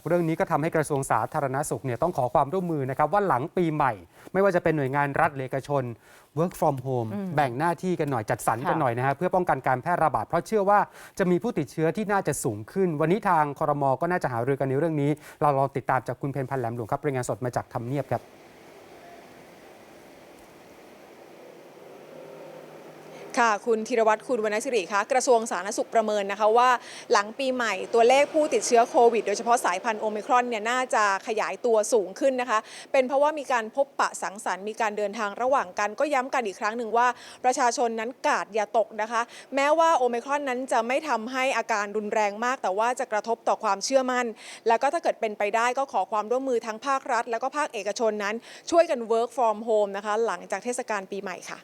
จากเรื่องนี้ก็ทำให้กระทรวงสาธารณสุขเนี่ยต้องขอความร่วมมือนะครับว่าหลังปีใหม่ ไม่ว่าจะเป็นหน่วยงานรัฐหรือเอกชน work from home แบ่งหน้าที่กันหน่อยจัดสรรกันค่ะหน่อยนะฮะเพื่อป้องกันการแพร่ระบาดเพราะเชื่อว่าจะมีผู้ติดเชื้อที่น่าจะสูงขึ้น วันนี้ทางคอรมอก็น่าจะหารือกันในเรื่องนี้ เราลองติดตามจากคุณเพนพันธ์แหลมหลวงครับรายงานสดมาจากทำเนียบครับ ค่ะ คุณธีรวัตรคุณวรรณศิริคะกระทรวงสาธารณสุขประเมินนะคะว่าหลังปีใหม่ตัวเลขผู้ติดเชื้อโควิด โดยเฉพาะสายพันธุ์โอมิครอนเนี่ยน่าจะขยายตัวสูงขึ้นนะคะ เป็นเพราะว่ามีการพบปะสังสรรค์มีการเดินทางระหว่างกัน ก็ย้ำกันอีกครั้งหนึ่งว่าประชาชนนั้นกาดอย่าตกนะคะ แม้ว่าโอมิครอนนั้นจะไม่ทำให้อาการรุนแรงมาก แต่ว่าจะกระทบต่อความเชื่อมั่น แล้วก็ถ้าเกิดเป็นไปได้ก็ขอความร่วมมือทั้งภาครัฐ แล้วก็ภาคเอกชนนั้น ช่วยกัน work from home นะคะหลังจากเทศกาลปีใหม่ค่ะ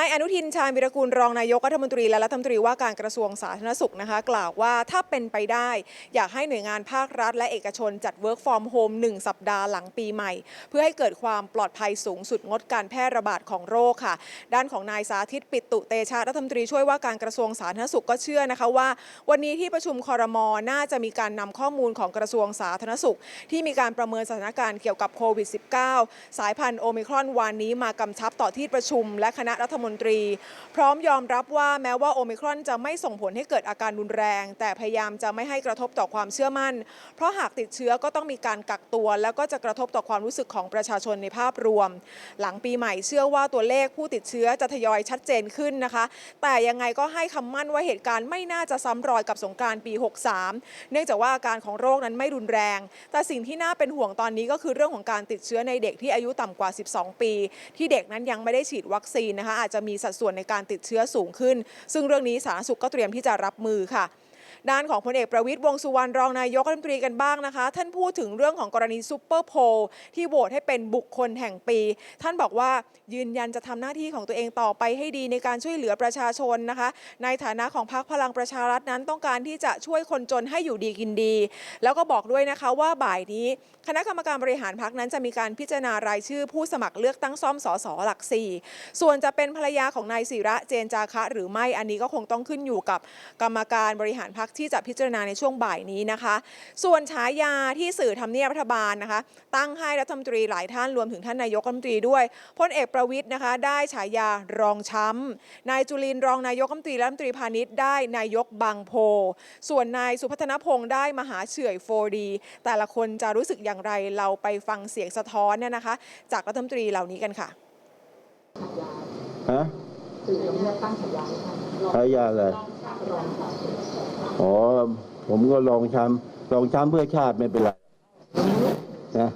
นายอนุทินชาญวิรกูลรองนายกรัฐมนตรีและรัฐมนตรีว่าการกระทรวงสาธารณสุขนะคะ กล่าวว่าถ้าเป็นไปได้ อยากให้หน่วยงานภาครัฐ และเอกชนจัด Work from Home 1 สัปดาห์หลังปีใหม่ เพื่อให้เกิดความปลอดภัยสูงสุดงดการแพร่ระบาดของโรคค่ะ ด้านของนายสาธิตปิตุเตชะรัฐมนตรีช่วยว่าการกระทรวงสาธารณสุขก็เชื่อนะคะว่า วันนี้ที่ประชุมคอรมอน่าจะมีการนำข้อมูลของกระทรวงสาธารณสุข ที่มีการประเมินสถานการณ์เกี่ยวกับโควิด -19 สายพันธุ์โอมิครอนวันนี้มากำชับต่อที่ประชุม และคณะรัฐมนตรี พร้อมยอมรับว่าแม้ว่าโอมิครอนจะไม่ส่งผลให้เกิดอาการรุนแรง แต่พยายามจะไม่ให้กระทบต่อความเชื่อมั่น เพราะหากติดเชื้อก็ต้องมีการกักตัว แล้วก็จะกระทบต่อความรู้สึกของประชาชนในภาพรวม หลังปีใหม่เชื่อว่าตัวเลขผู้ติดเชื้อจะทยอยชัดเจนขึ้นนะคะ แต่ยังไงก็ให้คำมั่นว่าเหตุการณ์ไม่น่าจะซ้ำรอยกับสงกรานต์ปี 63 เนื่องจากว่าอาการของโรคนั้นไม่รุนแรง แต่สิ่งที่น่าเป็นห่วงตอนนี้ก็คือเรื่องของการติดเชื้อในเด็กที่อายุต่ำกว่า 12 ปี ที่เด็กนั้นยังไม่ได้ฉีดวัคซีนนะคะอาจจะมีสัดส่วนในการติดเชื้อสูงขึ้น ซึ่งเรื่องนี้สาธารณสุขก็เตรียมที่จะรับมือค่ะ ด้านของพลเอกประวิตยวงสุวรรณรองนายกรัฐมนตรีกันบ้างนะคะ ท่านพูดถึงเรื่องของกรณีซูเปอร์โพลที่โหวตให้เป็นบุคคลแห่งปี ท่านบอกว่ายืนยันจะทำหน้าที่ของตัวเองต่อไปให้ดีในการช่วยเหลือประชาชนนะคะ ในฐานะของพรรคพลังประชารัฐนั้นต้องการที่จะช่วยคนจนให้อยู่ดีกินดี แล้วก็บอกด้วยนะคะว่าบ่ายนี้ คณะกรรมการบริหารพรรคนั้นจะมีการพิจารณารายชื่อผู้สมัครเลือกตั้งซ่อมสสหลักสี่ส่วนจะเป็นภรรยาของนายศิระเจนจาคะ หรือไม่อันนี้ก็คงต้องขึ้นอยู่กับกรรมการบริหารพรรคที่จะพิจารณาในช่วงบ่ายนี้นะคะ ส่วนฉายาที่สื่อทำเนียบรัฐบาลนะคะ ตั้งให้รัฐมนตรีหลายท่านรวมถึงท่านนายกรัฐมนตรีด้วยพลเอกประวิทย์นะคะ ได้ฉายารองช้ำนายจุลินทร์รองนายกรัฐมนตรีและรัฐมนตรีพาณิชย์ได้นายกบางโพ ส่วนนายสุพัฒนพงศ์ได้มหาเฉื่อยโฟดี แต่ละคนจะรู้สึกอย่างไรเราไปฟังเสียงสะท้อนเนี่ยนะคะ จากรัฐมนตรีเหล่านี้กันค่ะฮะฉายาอะไร อ๋อผมก็ลองช้ำลองช้ำเพื่อชาติไม่เป็นไรนะ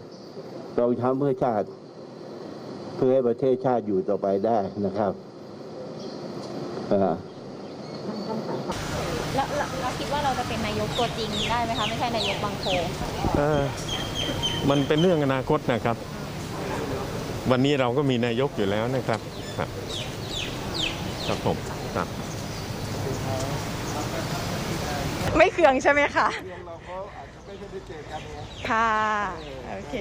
ลองช้ำเพื่อชาติ เพื่อให้ประเทศชาติอยู่ต่อไปได้นะครับอ่าแล้วแล้วเราคิดว่าเราจะเป็นนายกตัวจริงได้ไหมคะไม่ใช่นายกบางโพเอ่อมันเป็นเรื่องอนาคตนะครับ วันนี้เราก็มีนายกอยู่แล้วนะครับ ครับครับผมครับ ไม่เคืองใช่ไหมคะค่ะ โอเค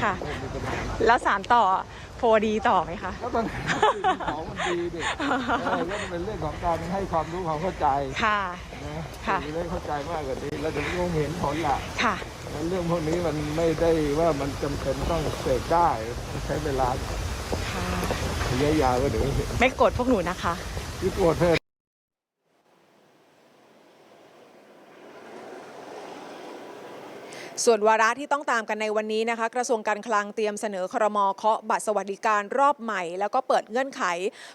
ค่ะแล้วสารต่อโพดีต่อไหมคะก็ต้องของมันดีดิเออแล้วมันเป็นเรื่องของการให้ความรู้ความเข้าใจค่ะ นะค่ะจะได้เข้าใจมากกว่านี้เราจะต้องเห็นผลละค่ะ แล้วเรื่องพวกนี้มันไม่ได้ว่ามันจำเป็นต้องเสกได้ใช้เวลา ค่ะ ระยะยาวก็เดี๋ยวเห็นไม่โกรธพวกหนูนะคะที่โกรธเธอ ส่วนวาระที่ต้องตามกันในวันนี้นะคะ กระทรวงการคลังเตรียมเสนอครมเคาะบัตรสวัสดิการรอบใหม่ แล้วก็เปิดเงื่อนไข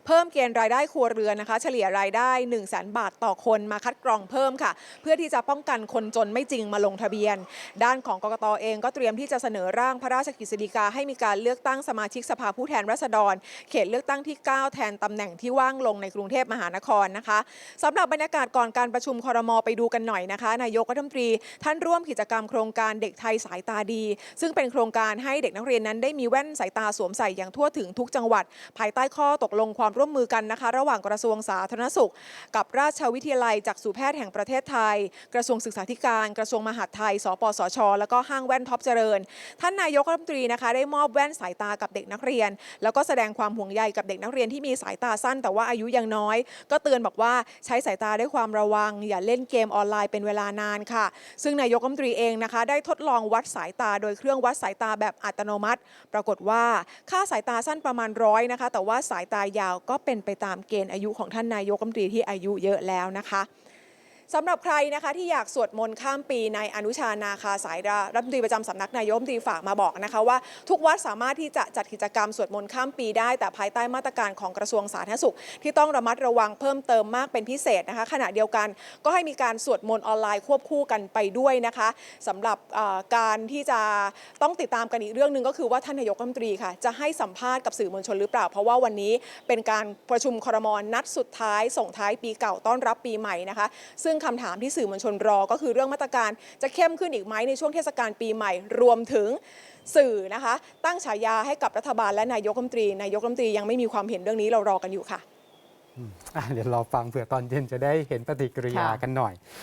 เพิ่มเกณฑ์รายได้ครัวเรือนนะคะ เฉลี่ยรายได้ 1 0 0 0 0แบาทต่อคนมาคัดกรองเพิ่มค่ะ เพื่อที่จะป้องกันคนจนไม่จริงมาลงทะเบียน ด้านของกกตเองก็เตรียมที่จะเสนอร่างพระราชกฤษฎีกาให้มีการเลือกตั้งสมาชิกสภาผู้แทนราษฎร เขตเลือกตั้งที่ 9 แทนตำแหน่งที่ว่างลงในกรุงเทพมหานครนะคะสำหรับบรรยากาศก่อนการประชุมครมไปดูกันหน่อยนะคะนายกรัฐมนตรีท่านร่วมกิจกรรมโครงการเด็กไทยสายตาดี ซึ่งเป็นโครงการให้เด็กนักเรียนนั้นได้มีแว่นสายตาสวมใส่อย่างทั่วถึงทุกจังหวัด ภายใต้ข้อตกลงความร่วมมือกันนะคะ ระหว่างกระทรวงสาธารณสุข กับราชวิทยาลัยจักษุแพทย์แห่งประเทศไทย กระทรวงศึกษาธิการ กระทรวงมหาดไทย สปสช แล้วก็ห้างแว่นท็อปเจริญ ท่านนายกรัฐมนตรีนะคะ ได้มอบแว่นสายตากับเด็กนักเรียน แล้วก็แสดงความห่วงใยกับเด็กนักเรียนที่มีสายตาสั้น แต่ว่าอายุยังน้อย ก็เตือนบอกว่าใช้สายตาด้วยความระวัง อย่าเล่นเกมออนไลน์เป็นเวลานานค่ะ ซึ่งนายกรัฐมนตรีเองนะคะ ได้ทดลองวัดสายตา โดยเครื่องวัดสายตาแบบอัตโนมัติ ปรากฏว่าค่าสายตาสั้นประมาณร้อยนะคะ แต่ว่าสายตายาวก็เป็นไปตามเกณฑ์อายุของท่านนายกรัฐมนตรีที่อายุเยอะแล้วนะคะ สำหรับใครนะคะที่อยากสวดมนต์ข้ามปีในอนุชานาคาสายรัฐมนตรีประจำสำนักนายกรัฐมนตรีฝากมาบอกนะคะว่า ทุกวัดสามารถที่จะจัดกิจกรรมสวดมนต์ข้ามปีได้แต่ภายใต้มาตรการของกระทรวงสาธารณสุข ที่ต้องระมัดระวังเพิ่มเติมมากเป็นพิเศษนะคะ ขณะเดียวกันก็ให้มีการสวดมนต์ออนไลน์ควบคู่กันไปด้วยนะคะสำหรับการที่จะต้องติดตามกันอีกเรื่องหนึ่งก็คือว่าท่านนายกรัฐมนตรีค่ะจะให้สัมภาษณ์กับสื่อมวลชนหรือเปล่า เพราะว่าวันนี้เป็นการประชุมครมนัดสุดท้ายส่งท้ายปีเก่าต้อนรับปีใหม่นะคะ ซึ่งคำถามที่สื่อมวลชนรอ ก็คือเรื่องมาตรการจะเข้มขึ้นอีกไหมในช่วงเทศกาลปีใหม่ รวมถึงสื่อนะคะ ตั้งฉายาให้กับรัฐบาลและนายกรัฐมนตรี นายกรัฐมนตรียังไม่มีความเห็นเรื่องนี้เรารอกันอยู่ค่ะอะเดี๋ยวรอฟังเผื่อตอนเย็นจะได้เห็นปฏิกิริยาค่ะกันหน่อย